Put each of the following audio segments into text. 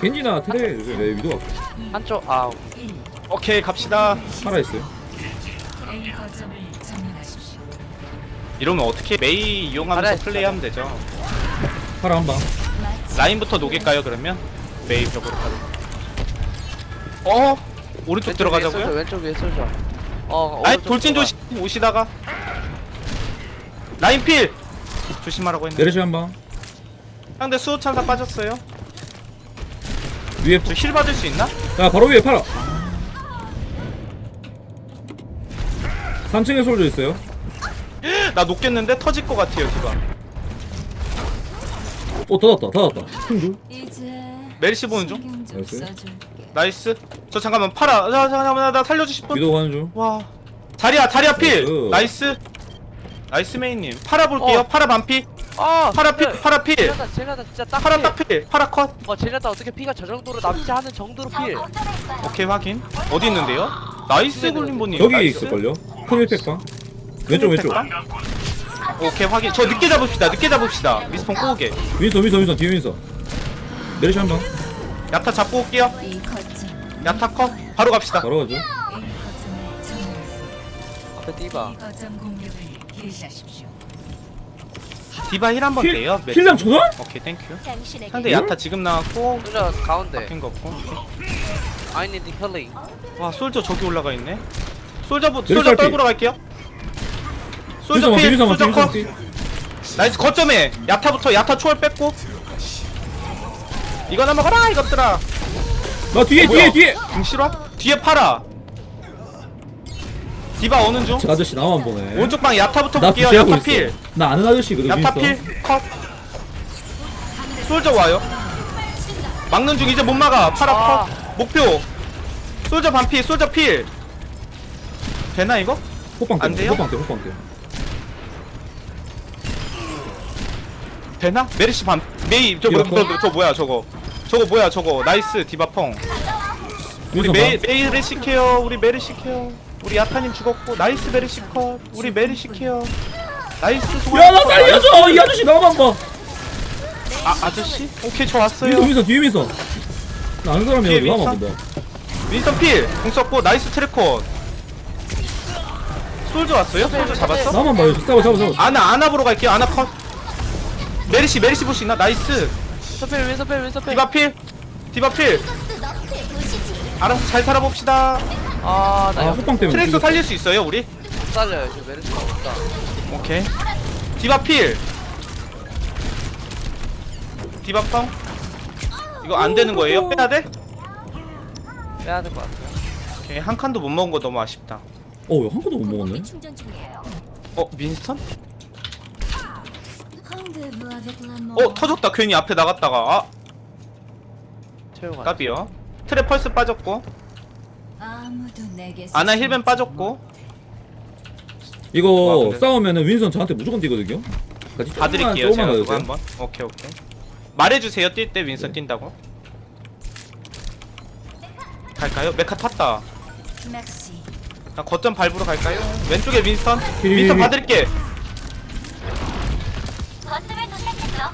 겐지나 트레 내 위도 가 한쪽 아 오케이 갑시다. 살아있어요. 이러면 어떻게 메이 이용하면서. 플레이하면 되죠. 파라 한방. 라인부터 녹일까요 그러면? 메이 벽으로 가어? 오른쪽 들어가자고요? 왼쪽 위에 쏠죠. 어 아이 오른쪽 돌진 들어가. 조심 오시다가. 라인 필! 조심하라고 했는데. 내리시 한방. 상대 수호 찬사 빠졌어요 위에 저힐 받을 수 있나? 야 바로 위에 파라 3층에 솔져 있어요. 나 녹겠는데 터질 것 같아요 디바. 어 닫았다 닫았다. 이제 메르시 보는 중. 신경 좀 나이스. 써줄게. 나이스. 저 잠깐만 팔아. 자, 잠깐만. 나 살려주실 분? 위도 가는 중. 와. 자리야 자리야 필. 나이스. 나이스. 나이스 메인님. 팔아 볼게요. 어. 팔아 반피 아 팔아 필 팔아 필 제냐타 제냐타 진짜 딱 팔아 필. 딱필 팔아 컷. 어 제냐타 어떻게 피가 저 정도로 남지 않은 정도로 필. 오케이 확인. 어디 있는데요? 나이스 골림보님. 여기 나이스. 있을걸요? 큰 1팩방 왼쪽 왼쪽. 팩방? 오케이 확인. 저 늦게 잡읍시다 늦게 잡읍시다. 미스폰 꼬우게. 윈서 윈서 윈서 뒤에 윈서. 내리시 한방 야타 잡고 올게요. 이 거점, 야타 컷. 바로 갑시다. 바로 가죠. A 거점을 점령했습니다. 앞에 띠바 이 거점 공격을 개시하십시오. 디바 힐 한번 힐- 돼요? 힐량 천 원? 오케이 땡큐. 상대 야타 지금 나왔고 쏠져 가운데. 바뀐 거 없고. I need healing. 와 솔저 저기 올라가 있네. 솔저 보, 솔저. 떨구러 갈게요. 솔저 필 솔저 컷. 윈서 나이스 거점에. 야타부터 야타 초월 뺐고. 이거나 먹어라 이것들아. 나 뒤에 어, 뭐야? 뒤에. 뒤에 등 실화? 뒤에 팔아 디바 오는 중. 저 아저씨 나만 보네. 오른쪽 방 야타부터 나 볼게요. 부시하고 야타 있어. 필나 아는 아저씨거든 야타 윈서 필컷. 솔저 와요. 막는 중 이제 못 막아. 팔아 아. 컷. 목표. 솔저 반피 솔저 필. 되나 이거? 호빵 안때 돼요? 호빵 때 호빵 때. 되나? 메르시 반 메이 저, 뭐, 이거 저, 저 뭐야 저거? 저거 뭐야 저거? 나이스 디바펑. 우리 윈서 메, 방 메이르시 케어 우리 메르시 케어 우리 야타님 죽었고 나이스 메르시 컷. 우리 메르시 케어. 나이스 야나 컷. 살려줘! 이 아저씨 나만 봐 아 아저씨? 오케이 저 왔어요. 윈서 뒤에 윈서 나 아는 사람이야 뒤에 나만? 본다 필공 썼고 나이스 트래컷. 솔저 왔어요? 솔저 잡았어? 나만 봐요. 싸워 싸워 싸워 아나 아나 보러 갈게요. 아나 컷. 메르시 메르시 볼수 있나? 나이스. 윈서필 윈서필 윈서필. 디바 필. 디바 필. 알아서 잘 살아봅시다 아나 아 여기 호빵 때문에 죽였어. 살릴 수 있어요 우리? 못 살려요 지금 메르시가 없다 오케이 디바 필 디바 펑 이거 안 되는 거예요? 빼야 돼? 빼야 될 것 같아요 오케이 한 칸도 못 먹은 거 너무 아쉽다 어, 야, 한 칸도 못 먹었네. 충전 중이에요. 어 la 어 mort. 터졌다 괜히 앞에 나갔다가 아 까비요 트랩 펄스 빠졌고 아무도 내게 아나 힐벤. 빠졌고 이거 와, 그래? 싸우면은 윈선 저한테 무조건 뛰거든요. 같이 다 드릴게요 제가 조금만 그거. 한번 오케이 오케이 말해주세요 뛸 때 윈스턴 뛴다고 갈까요? 메카 탔다. 자, 거점 밟으러 갈까요? 왼쪽에 윈스턴 힐, 윈스턴 힐, 받을게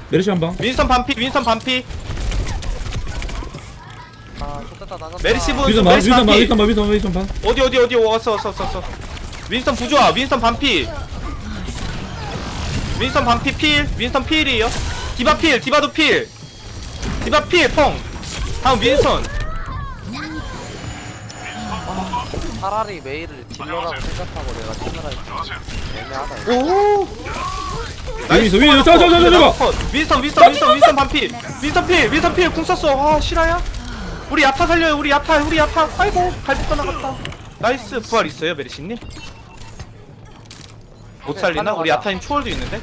메르시 한 방. 윈스턴 반피 윈스턴 반피 나갔다 분 윈선 방, 메르시 윈선 방, 반피. 윈선 방, 윈선 방, 윈선 방. 어디 어디 어디 왔어 왔어 왔어 왔어. 윈스턴 부조아 윈스턴 반피. 윈스턴 반피 필 윈스턴 필이에요. 디바 필 디바도 필. 디바 필펑. 다음 윈스턴. 차라리 메일을 딜러라고 생각하고 내가 딜러라 했지. 애매하다. 이거 오 윈선, 윈선, 저, 저, 저, 저. 윈스턴 윈스턴 윈스턴 윈스턴 반피. 윈스턴 필 윈스턴 필궁 썼어. 아 실화야 우리 야타 살려요 우리 야타 우리 야타. 아이고 갈비 떠나갔다. 나이스. 부활 있어요 메리시님? 못 살리나? 우리 야타님 초월도 있는데?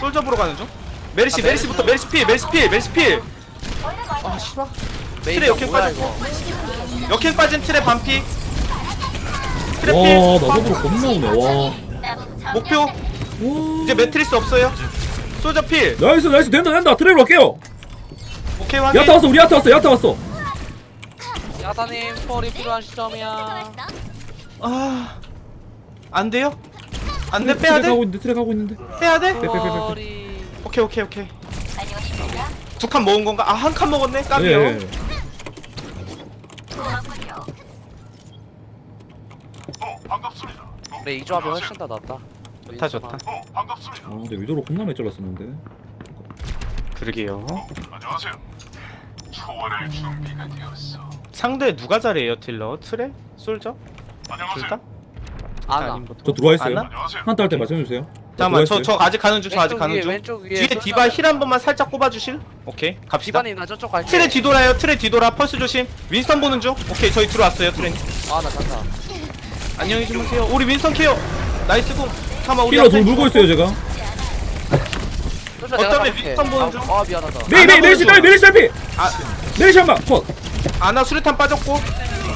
솔저 보러 가는 중? 메리시 아, 메리시부터 메리시 필 메리시 필 메리시 필 아 씨발. 메일 트레 역행 뭐야 빠졌고 이거? 역행 빠진 트랩 반피. 트랩 와, 필. 나 더불어 겁나 오네. 와. 목표? 와. 이제 매트리스 없어요? 솔저 필. 나이스, 나이스, 된다, 된다. 트레이로 갈게요. 오케이 확인 야타 왔어, 우리 야타 왔어, 야타 왔어. 야사님 스포리 필요한 시점이야 아, 안 돼요? 안 돼, 빼야 돼? 가고 있는데, 가고 있는데. 빼야 돼? 스포리 오케이, 오케이, 오케이. 두칸 먹은 건가? 아 한 칸 먹었네 까비요 예. 그래 이 조합이 훨씬 더 낫다 좋다 좋다 아 근데 위도로 겁나 많이 잘랐었는데. 그러게요 상대 누가 잘해요 딜러? 트레? 솔저? 둘 다? 아나 보통? 저 들어와 있어요. 아나? 한타 할때 말씀해주세요. 잠깐만 저, 저 아직 가는 중 저 아직 왼쪽 가는 위에 중 왼쪽 위에 뒤에 디바 힐 한 번만 살짝 꼽아주실? 오케이 갑시다 디바님 나 저쪽 갈게 트레 뒤돌아요 트레 뒤돌아 펄스 조심 윈스턴 보는 중 오케이 저희 들어왔어요 트레 아나 간다 안녕히 주무세요 우리 윈스턴 케어 나이스 공 잠깐만 우리 힐러 앞에 둘 물고 있어요 제가. 내가 어쩌면 잡을게 윈스턴 보는 중. 아, 아 미안하다 메이 메이 딸 메리시 딸피. 아, 메리시 한 방. 컷. 아나 수류탄 빠졌고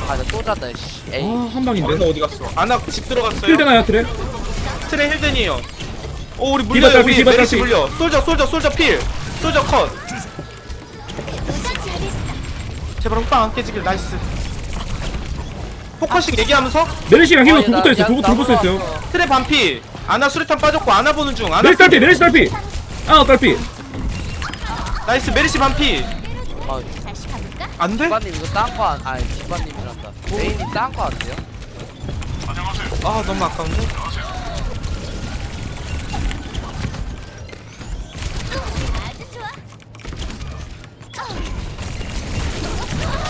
아나 쏘자다 씨 에이 아한 아나 방인데. 어디 갔어 아나 집 들어갔어요 힐 되나요 트레? 트레 힐든이에요 오 우리 디바 물려요 딸피, 우리 디바 딸피. 물려 솔저 솔저 솔저 필 솔저 컷 제발 빵안 깨지길 나이스 포커싱 얘기하면서 메리시랑 힐러 아니, 둘 나- 붙어 있어요. 야, 둘나 붙어 있어요. 올라왔어. 트레 반피 아나 수류탄 빠졌고 아나 보는 중 아나 메리시 딸피 메리시 딸피. 아 딸피. 나이스 메리시 반피 아 안돼? 디바님 이거 딴거 안.. 아니 디바님이란다 메인이 딴거 안 돼요? 아 너무 아까운데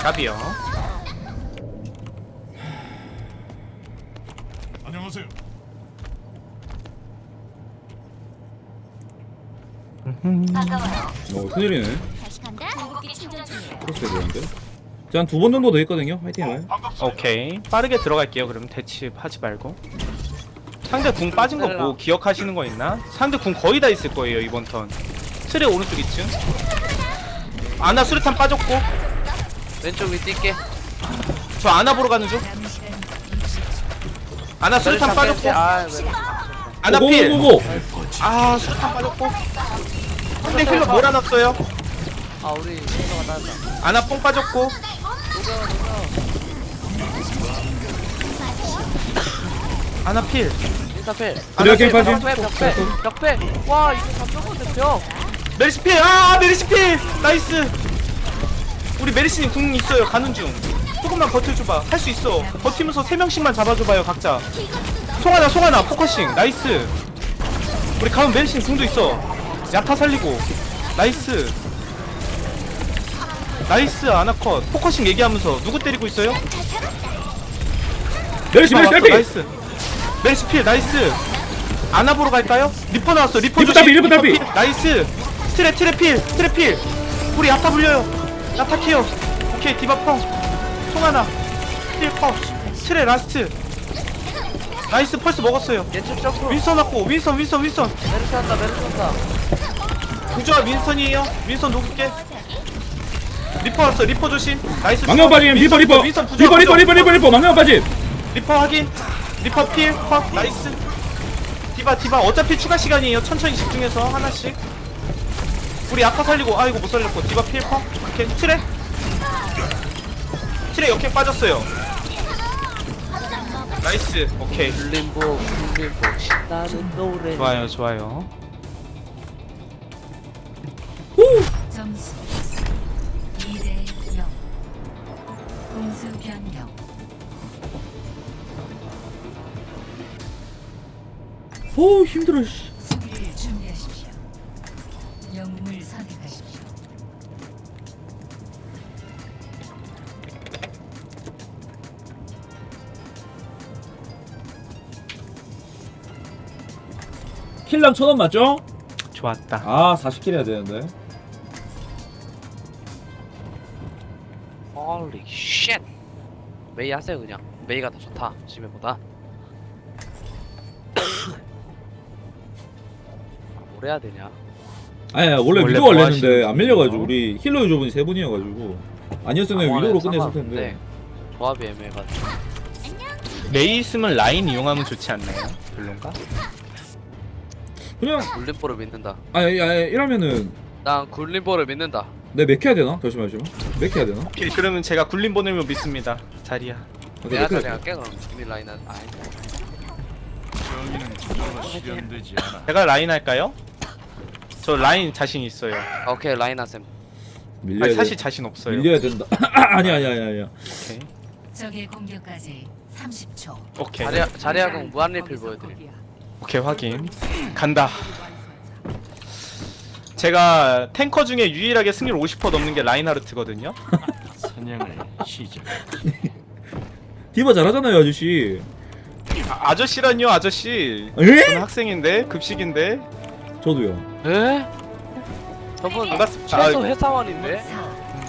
갑이요 안녕하세요. 어 큰일이네. 다시 간다. 궁극기 충전 중이에요. 그렇게 되는데. 자 한 두 번 정도 더 있거든요. 화이팅 해봐요. 오케이 빠르게 들어갈게요 그럼 대치하지 말고 상대 궁 빠진 거 뭐 기억하시는 거 있나? 상대 궁 거의 다 있을 거예요 이번 턴 트레 오른쪽 2층 아나 수류탄 빠졌고 왼쪽 위 뛸게 저 아나 보러 가는 중 아나 수류탄 빠졌고 아 왜- 아나 필 고고고고. 아 수류탄 빠졌고 상대 힐러 몰아놨어요? 아 우리 힐러가 따른다. 아나 뽕 빠졌고. 아나 필. 인사펠 아나 드래곤 필 벽패 벽패 와 이거 잡혔는데 벽 메리시 필! 아 메리시 필! 나이스! 우리 메리시님 궁 있어요. 가는 중. 조금만 버텨줘봐. 할 수 있어. 버티면서 3명씩만 잡아줘봐요 각자. 송하나 송하나. 포커싱. 나이스. 우리 가면 메리시님 궁도 있어 야타 살리고. 나이스. 나이스 아나컷. 포커싱 얘기하면서 누구 때리고 있어요? 메리시 메리시 왔어, 딸피. 나이스. 메리시 필 나이스. 아나 보러 갈까요? 리퍼 나왔어 리퍼 리퍼 딸피, 리퍼 딸피. 필. 나이스. 트레 트레 필 트레 필. 우리 야타 불려요. 야타 케어. 오케이 디바 펑. 송하나. 필펑 트레 라스트. 나이스 펄스 먹었어요. 예측 점프. 윈선 왔고 윈선 윈선 윈선 메르시 한다 메르시 한다 구조와 윈선이에요. 윈선 녹을게. 리퍼 왔어. 리퍼 조심. 나이스. 망령 빠짐. 리퍼 리퍼. 윈선 부조 리퍼 리퍼 리퍼 리퍼 리퍼. 망령 빠짐. 리퍼 확인. 리퍼 필 컷 나이스. 디바 디바. 어차피 추가 시간이에요. 천천히 집중해서 하나씩. 우리 아까 살리고. 아이고 못 살렸고. 디바 필 컷 오케이. 트레. 트레 역행 빠졌어요. 나이스. 오케이. 신나는 노래. 좋아요 좋아요 점수 2대 0. 공수 변경. 오 힘들어. 씨. 수비를 준비하십시오. 영웅을 선택하십시오. 킬랑 천원 맞죠? 좋았다 아 40킬 해야 되는데. 홀리 쉣 메이 하세요 그냥. 메이가 더 좋다 심해보다. 뭘 해야 되냐? 아니 원래 원래 위도 뭐 원래는데 하시는 안 밀려가지고? 우리 힐러 유저분이 세 분이어가지고. 아니었으면 아무거나 위도로 끝냈을 상관없는데. 텐데. 조합이 애매해가지고. 레이 있으면 라인 이용하면 좋지 않나요? 별론가? 그냥 굴림보를 믿는다. 아니 아니 이러면은 난 굴림보를 믿는다 내 맥 해야 되나? 잠시만 잠시만. 맥 해야 되나? 오케이 그러면 제가 굴림 보내면 믿습니다 자리야 아, 내가 맥 해야 자리 돼. 할게 그럼 이미 라인은 아이 정의는 저절로 실현되지 않아. 제가 라인 할까요? 저 라인 자신 있어요 오케이 라인 하셈 밀려야 아니 돼. 사실 자신 없어요 밀려야 된다. 아니 아니 아니 아니야. 오케이 적의 공격까지 30초. 오케이 자리야 자리야공 무한 리필 보여드림. 오케이 확인 간다 제가 탱커 중에 유일하게 승률 50% 넘는 게 라인하르트거든요 사냥을 시작. 디바 잘하잖아요 아저씨. 아, 아저씨란요 아저씨 에? 저는 학생인데 급식인데 저도요. 에? 저분 반갑습니다. 최소 아이고. 회사원인데 4,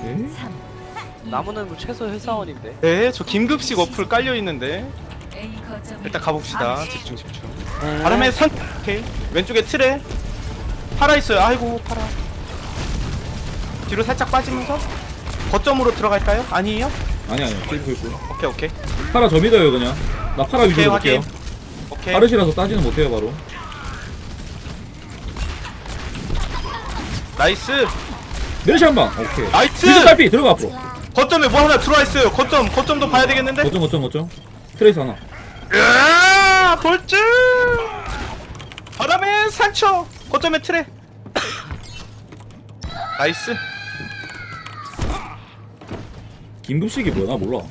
에? 3, 남은 분 최소 회사원인데. 네, 저 김급식 어플 깔려 있는데 일단 가봅시다. 집중 집중. 음. 바람에 산 오케이 왼쪽에 틀에 팔아 있어요. 아이고 팔아. 뒤로 살짝 빠지면서 거점으로 들어갈까요? 아니에요? 아니 아니. 캐릭터 있고. 오케이 오케이 파라 저 믿어요 그냥. 나 파라 오케이 위주로. 볼게요. 오케이. 파르시라서 따지는 못해요 바로. 나이스. 메르시 한 방. 오케이. 나이스. 위즈 딸피 들어가 앞으로. 거점에 뭐 하나 들어와 있어요. 거점 거점도 봐야 되겠는데. 거점 거점 거점. 트레이스 하나. 으아, 볼줄. 바람에 상처. 거점에 틀에. 나이스. 김급식이 뭐야 나 몰라.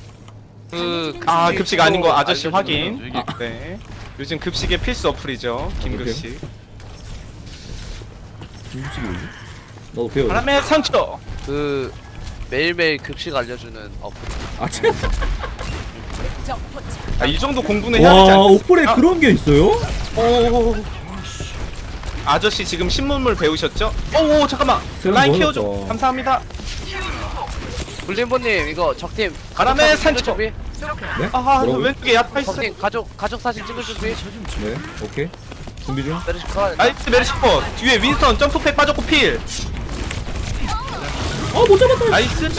그아 급식 아닌 거 아저씨 확인. 아. 네. 요즘 급식의 필수 어플이죠. 김급식. 김급식이 뭐지? 나도 배워. 바람의 상처. 그 매일매일 급식 알려주는 어플. 아 참. 아, 이 정도 공부는 해야 되지 와 않겠어? 오플에 아, 그런 게 있어요? 오. 아저씨 지금 신문물 배우셨죠? 오오 잠깐만. 세상 라인. 키워줘. 감사합니다. 불림보님 이거 적팀 바람의 가족 사진 산초. 찍을 준비. 네? 아 뭐라고요? 왼쪽에 야타 있어. 적팀 가족 가족 사진 찍을 준비. 네. 오케이. 준비 중. 내리시 가. 나이스 메르시퍼. 뒤에 윈스턴 점프팩 빠졌고 필. 아못 잡았다. 나이스.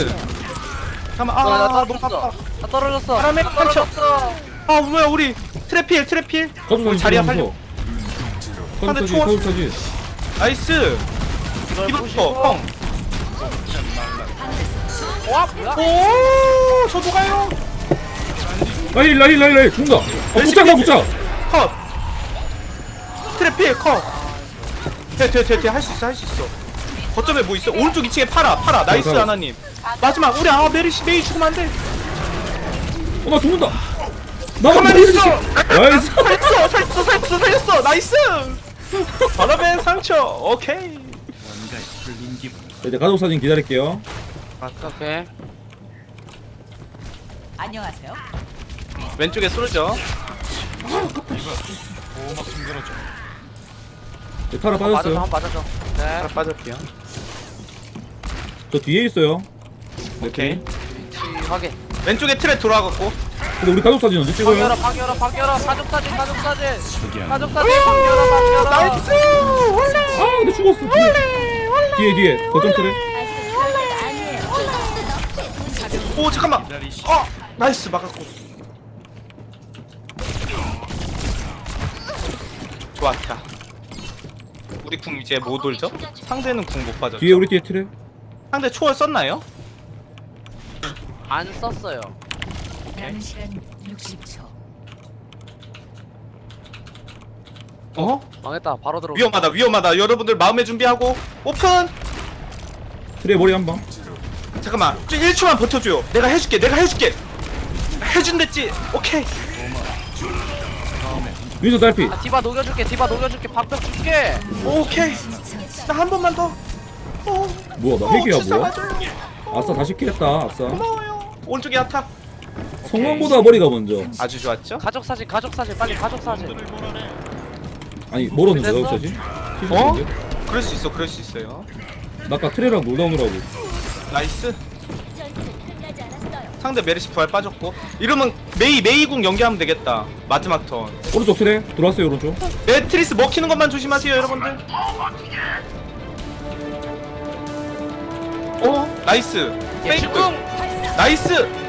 잠깐만. 아, 나아 너무 떨어졌어. 다 떨어졌어. 바람의 다 산초. 떨어졌어. 아 뭐야 우리 트래필 트래필. 사진 자리야. 살려. 사진 초월. 가족 사진. 나이스. 보시고. 펑. 와 뭐야? 오 저도 가요. 라일 라일 라일 라일 죽는다. 어 붙잡아 붙잡. 컷. 트래필 컷. 돼돼돼돼 할 수 있어 할 수 있어. 거점에 뭐 있어? 오른쪽 2층에 팔아 팔아 나이스 자, 자. 하나님. 마지막 우리 아 메리시 메이 죽으면 안 돼. 어나 죽는다. 나 가만히 있어. 나이스. 살렸어 살렸어 살렸어 살렸어 나이스. 바람의 상처 오케이. 뭔가 풀린 기분. 이제 가족 사진 기다릴게요. 오케이. 안녕하세요. 왼쪽에 쏠죠. 네, 타라 빠졌어요. 한 맞아줘. 네. 하나 빠질게요. 저 뒤에 있어요. 네, 오케이. 위치 확인. 왼쪽에 트랩 돌아갔고. 근데 우리 가족 사진 언제 방 찍어요? 열어 방 열어 방 열어 가족 사진 가족 사진. 가족 사진 방 열어 방 열어. 나이스 원래. 아 근데 죽었어. 뒤에 뒤에 거점 트레. 오 잠깐만. 어 나이스 막았고. 좋았다. 우리 궁 이제 못 돌죠? 상대는 궁 못 빠졌죠? 뒤에 우리 뒤에 트레. 상대 초월 썼나요? 안 썼어요. 남은 시간 60초. 어? 망했다. 바로 들어. 위험하다 위험하다 여러분들 마음의 준비하고 오픈 트레 머리 한 방. 잠깐만 좀 1초만 버텨줘요 내가 해줄게 내가 해줄게 해준댔지 오케이 윈서 딸피. 아, 디바 녹여줄게. 디바 녹여줄게. 방벽 줄게. 오케이 나 한 번만 더 어, 뭐야 나 어, 핵이야 출사 뭐야? 아싸 다시 킬했다. 아싸. 고마워요 오른쪽에 야타 성광보다 머리가 먼저. 아주 좋았죠? 가족 사진 가족 사진 빨리 가족 사진. 아니 멀었는데 됐어? 가족 사진? 어? 어? 그럴 수 있어 그럴 수 있어요 나 아까 트레랑 놀다 오느라고. 나이스 상대 메르시 부활 빠졌고 이러면 메이 메이궁 연기하면 되겠다 마지막 턴 오른쪽 트레 들어왔어요 오른쪽. 매트리스 먹히는 것만 조심하세요 여러분들 어 나이스 페이궁 나이스 방벽.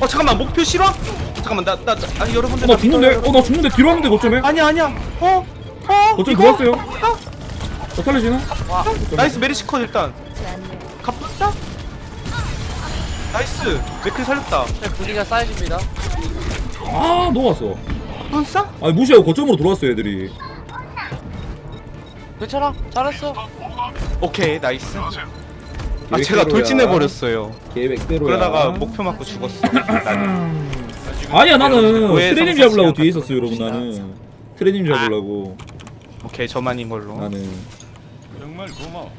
어 잠깐만 목표 실화? 잠깐만 나 나 아니 여러분들 어나 나 죽는데? 믿어요, 어나 죽는데 뒤로 왔는데 거점에? 아니야 아니야 어? 어? 거점 이거? 들어왔어요. 어? 저 살려지나? 와. 나이스 메리시 컷 일단 갑박다? 나이스 맥클 살렸다 네, 분위기가 쌓여집니다. 아 녹았어. 눈싸? 아니 무시하고 거점으로 들어왔어 애들이. 괜찮아. 잘했어. 오케이 나이스 아. 제가 돌진해 버렸어요. 계획대로야. 그러다가 목표 맞고 죽었어. 아니야 나는 왜 트레님 성사 잡으려고 시간 뒤에 있었어 여러분 나는. 트레님 잡으려고. 오케이 저만인 걸로. 나는. 정말 고마워.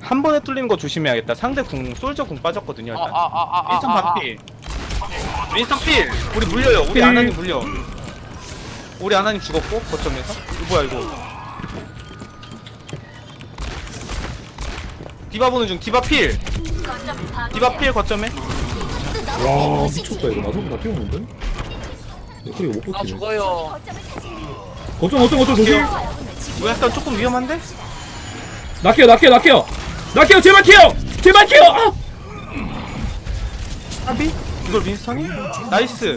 한 번에 뚫리는 거 조심해야겠다. 상대 궁 솔저 궁 빠졌거든요 일단. 아아아아아 윈스턴 반피. 윈스턴 필! 우리 물려요. 우리 필. 아나님 물려. 우리 아나님 죽었고 거점에서. 이거 뭐야 이거 디바 보는 중 디바 필. 디바 필 거점에. 와 미쳤다. 이거 나도 다 피우는데? 소리가 못나 버티네. 죽어요. 거점 거점 거점 조심. 이거 약간 조금 위험한데? 낙해요 낙해요 낙해요 낙해요 제발 키요 제발 키요 아! 아비? 이걸 윈스턴이? 나이스.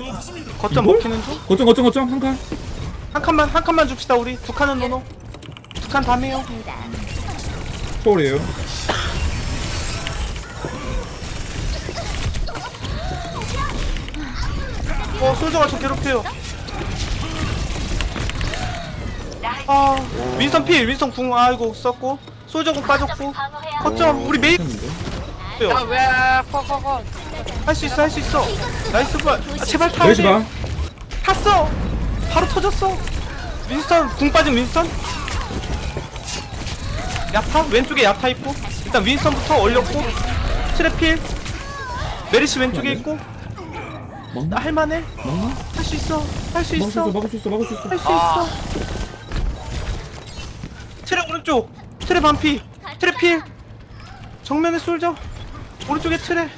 거점 이걸? 먹히는 중? 거점 거점 거점 한칸. 한 칸만 한 칸만 줍시다 우리. 두 칸은 노노. 두 칸 다메요. 초월이에요 어 솔저가 저 괴롭혀요. 아 윈스턴 필 윈스턴 궁 아이고 썼고. 솔저 궁 빠졌고. 거점 우리 메이 했는데 야왜 컷컷컷 할수 있어 할 수 있어. 나이스 볼. 아, 제발 타야 여기서 봐. 돼 탔어. 바로 터졌어. 윈스턴 궁 빠진 윈스턴? 야타? 왼쪽에 야타 있고. 일단 윈스턴부터 올렸고. 트래필. 메리시 왼쪽에 있고. 막 나? 나? 할만해? 막나? 할 수 있어. 할 수 막을 수 있어. 있어 막을 수 있어 막을 수 있어. 할 수 아. 있어. 트랩 오른쪽. 트랩 반피. 트랩 필. 정면에 솔져 오른쪽에 트랩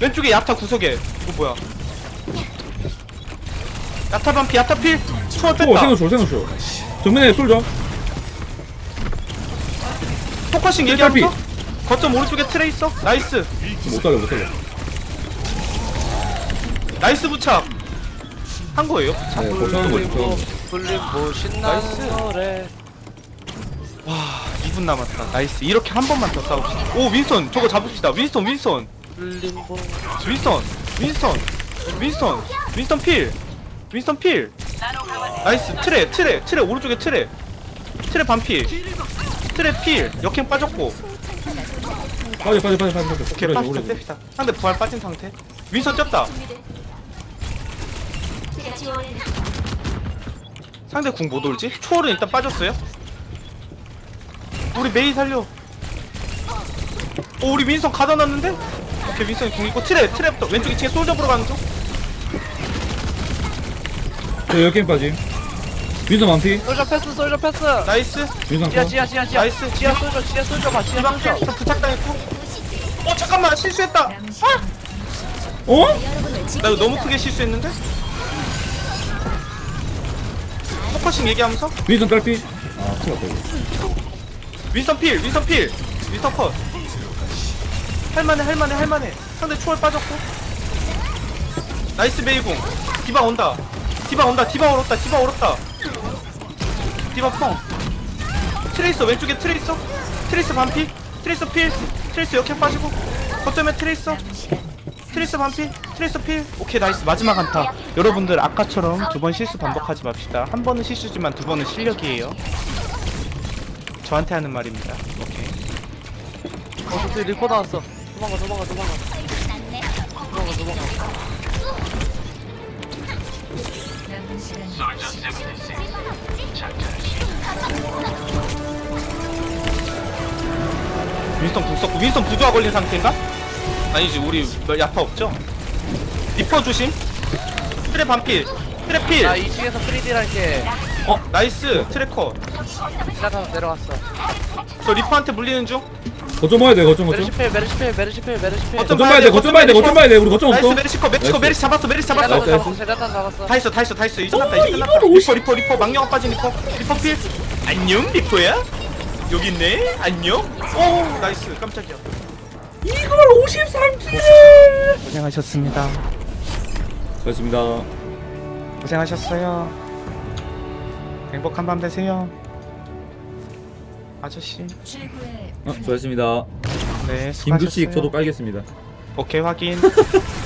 왼쪽에 야타 구석에. 이거 뭐야? 야타 반피 야타 필. 오 뺐다. 생각쇼 생각쇼 정면에 솔져 포커싱 얘기하면서? 거점 오른쪽에 트레 있어? 나이스. 못 살려 못 살려 나이스 부착. 한 거예요? 네 불리고 거점 불리고 신나는. 노래. 와 2분 남았다. 나이스. 이렇게 한 번만 더 싸웁시다. 오 윈스턴. 저거 잡읍시다. 윈스턴 윈스턴. 윈스턴 윈스턴 윈스턴 윈스턴 필 윈스턴 필. 나이스. 트레 트레 트레. 오른쪽에 트레. 트레 반필 트레 필. 역행 빠졌고. 빠져 빠져 빠져 빠져. 빠져 오케이 오래 뺍시다. 상대 부활 빠진 상태. 윈스턴 쪘다 상대 궁 못 올지? 초월은 일단 빠졌어요? 우리 메이 살려. 오 우리 윈스턴 가둬놨는데? 오케이 윈스턴이 궁 있고 트레 트랩부터 왼쪽 2층에 솔져 보러 가는 중. 저 여기 빠짐. 윈서 만피. 솔저 패스 솔저 패스. 나이스. 윈서 지하 컷. 지하 지하 지하. 나이스. 지하 솔저 지하 솔저 봐 지하 솔저. 필 부착당했고. 어 잠깐만 실수했다. 시간 어? 나 이거 너무 크게 실수했는데? 포커싱 얘기하면서? 윈서 딸피. 아 큰일 났다 이거. 윈선 필 윈선 필. 윈선 컷. 할만해 할만해 할만해. 상대 초월 빠졌고. 나이스 메이공. 디바 온다. 디바 온다 디바 얼었다 디바 얼었다. 디바 펑. 트레이서 왼쪽에 트레이서. 트레이서 반피. 트레이서 필. 트레이서 역행 빠지고. 거점에 트레이서 트레이서 반피? 트레이서 필? 오케이 나이스. 마지막 한타. 여러분들 아까처럼 두 번 실수 반복하지 맙시다. 한 번은 실수지만 두 번은 실력이에요. 저한테 하는 말입니다. 오케이. 어 저기 리퍼 나왔어. 도망가 도망가 도망가. 도망가 도망가. 윈스턴 궁 썼고 윈스턴 부조화 걸린 상태인가? 아니지 우리 뭐 야타 없죠? 리퍼 조심. 트랩 반필. 트랩 필. 나 2층에서 프리딜 할게. 어 나이스. 트래커. 지나타서 내려왔어. 저 리퍼한테 물리는 중. 거점 봐야 돼 거점 거점. 메르시필 메르시필 메르시필 메르시필. 거점 거점 봐야 돼 거점 봐야 돼 거점 봐야 돼. 우리 거점 나이스 없어 나이스. 메리시 잡았어 메리시 잡았어. 나이스, 나이스. 제자탄 잡았어. 다 했어 다 했어 다 했어. 이제 끝났다 어, 이제 끝났다 이걸 리퍼 리퍼 리퍼. 망령아 빠진 리퍼. 리퍼 필. 안녕 리퍼야? 여기 있네. 안녕. 오 나이스. 깜짝이야 이걸 53킬 고생하셨습니다. 수고하셨습니다. 고생하셨어요. 행복한 밤 되세요. 아저씨. 어, 수고하셨습니다. 네 수고하셨어요. 저도 깔겠습니다. 오케이 확인